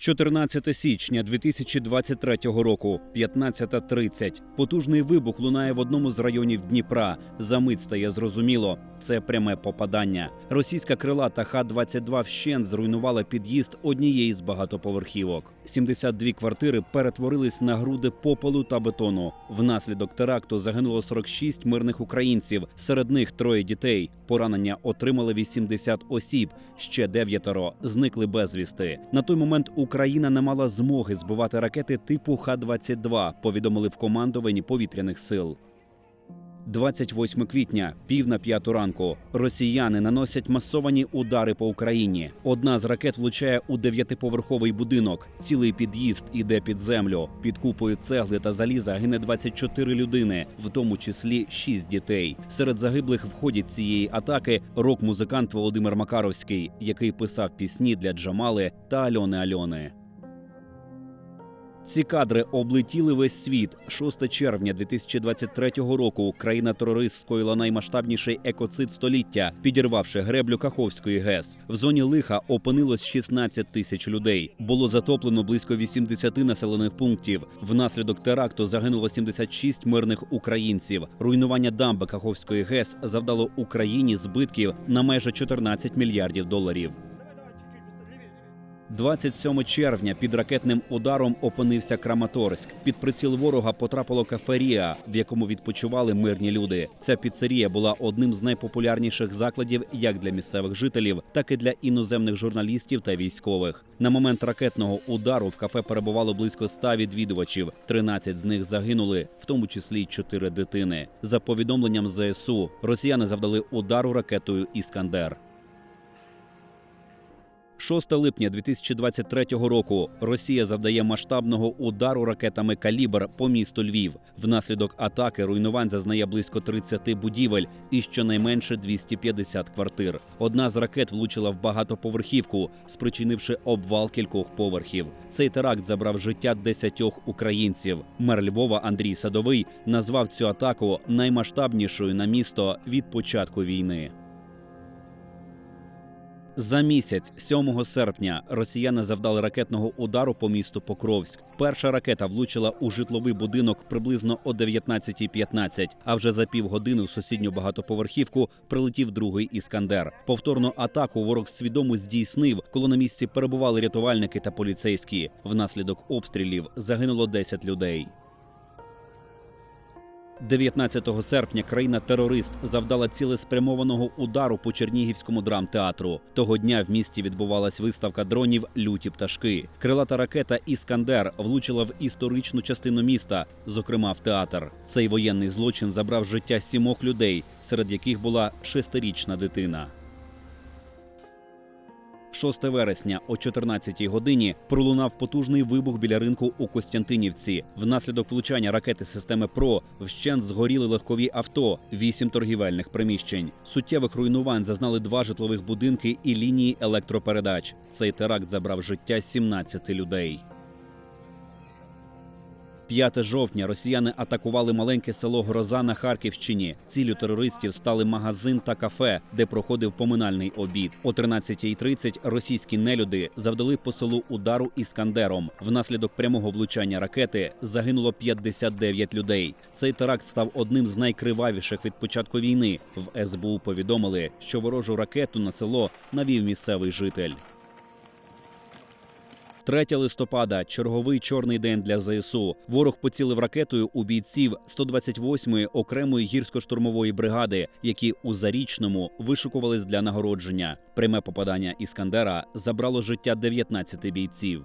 14 січня 2023 року, 15.30. Потужний вибух лунає в одному з районів Дніпра. За мить стає зрозуміло. Це пряме попадання. Російська крилата Х-22 вщент зруйнувала під'їзд однієї з багатоповерхівок. 72 квартири перетворились на груди попелу та бетону. Внаслідок теракту загинуло 46 мирних українців. Серед них троє дітей. Поранення отримали 80 осіб. Ще дев'ятеро зникли безвісти. На той момент Україна не мала змоги збивати ракети типу Х-22, повідомили в командуванні повітряних сил. 28 квітня, пів на п'яту ранку. Росіяни наносять масовані удари по Україні. Одна з ракет влучає у дев'ятиповерховий будинок. Цілий під'їзд іде під землю. Під купою цегли та заліза гине 24 людини, в тому числі 6 дітей. Серед загиблих в ході цієї атаки рок-музикант Володимир Макаровський, який писав пісні для Джамали та Альони Альони. Ці кадри облетіли весь світ. 6 червня 2023 року країна-терорист скоїла наймасштабніший екоцид століття, підірвавши греблю Каховської ГЕС. В зоні лиха опинилось 16 тисяч людей. Було затоплено близько 80 населених пунктів. Внаслідок теракту загинуло 76 мирних українців. Руйнування дамби Каховської ГЕС завдало Україні збитків на майже 14 мільярдів доларів. 27 червня під ракетним ударом опинився Краматорськ. Під приціл ворога потрапило каферія, в якому відпочивали мирні люди. Ця піцерія була одним з найпопулярніших закладів як для місцевих жителів, так і для іноземних журналістів та військових. На момент ракетного удару в кафе перебувало близько 100 відвідувачів. 13 з них загинули, в тому числі й 4 дитини. За повідомленням ЗСУ, росіяни завдали удару ракетою Іскандер. 6 липня 2023 року Росія завдає масштабного удару ракетами Калібр по місту Львів. Внаслідок атаки руйнувань зазнає близько 30 будівель і щонайменше 250 квартир. Одна з ракет влучила в багатоповерхівку, спричинивши обвал кількох поверхів. Цей теракт забрав життя десятьох українців. Мер Львова Андрій Садовий назвав цю атаку наймасштабнішою на місто від початку війни. За місяць, 7 серпня, росіяни завдали ракетного удару по місту Покровськ. Перша ракета влучила у житловий будинок приблизно о 19.15, А вже за півгодини в сусідню багатоповерхівку прилетів другий іскандер. Повторну атаку ворог свідомо здійснив, коли на місці перебували рятувальники та поліцейські. Внаслідок обстрілів загинуло 10 людей. 19 серпня країна-терорист завдала цілеспрямованого удару по Чернігівському драмтеатру. Того дня в місті відбувалась виставка дронів Люті пташки. Крилата ракета Іскандер влучила в історичну частину міста, зокрема в театр. Цей воєнний злочин забрав життя сімох людей, серед яких була шестирічна дитина. 6 вересня о 14 годині пролунав потужний вибух біля ринку у Костянтинівці. Внаслідок влучання ракети системи ПРО вщент згоріли легкові авто, вісім торгівельних приміщень. Суттєвих руйнувань зазнали два житлових будинки і лінії електропередач. Цей теракт забрав життя 17 людей. 5 жовтня росіяни атакували маленьке село Гроза на Харківщині. Ціллю терористів стали магазин та кафе, де проходив поминальний обід. О 13.30 російські нелюди завдали по селу удару іскандером. Внаслідок прямого влучання ракети загинуло 59 людей. Цей теракт став одним з найкривавіших від початку війни. В СБУ повідомили, що ворожу ракету на село навів місцевий житель. 3 листопада черговий чорний день для ЗСУ. Ворог поцілив ракетою у бійців 128-ї окремої гірсько-штурмової бригади, які у зарічному вишукувались для нагородження. Пряме попадання іскандера забрало життя 19 бійців.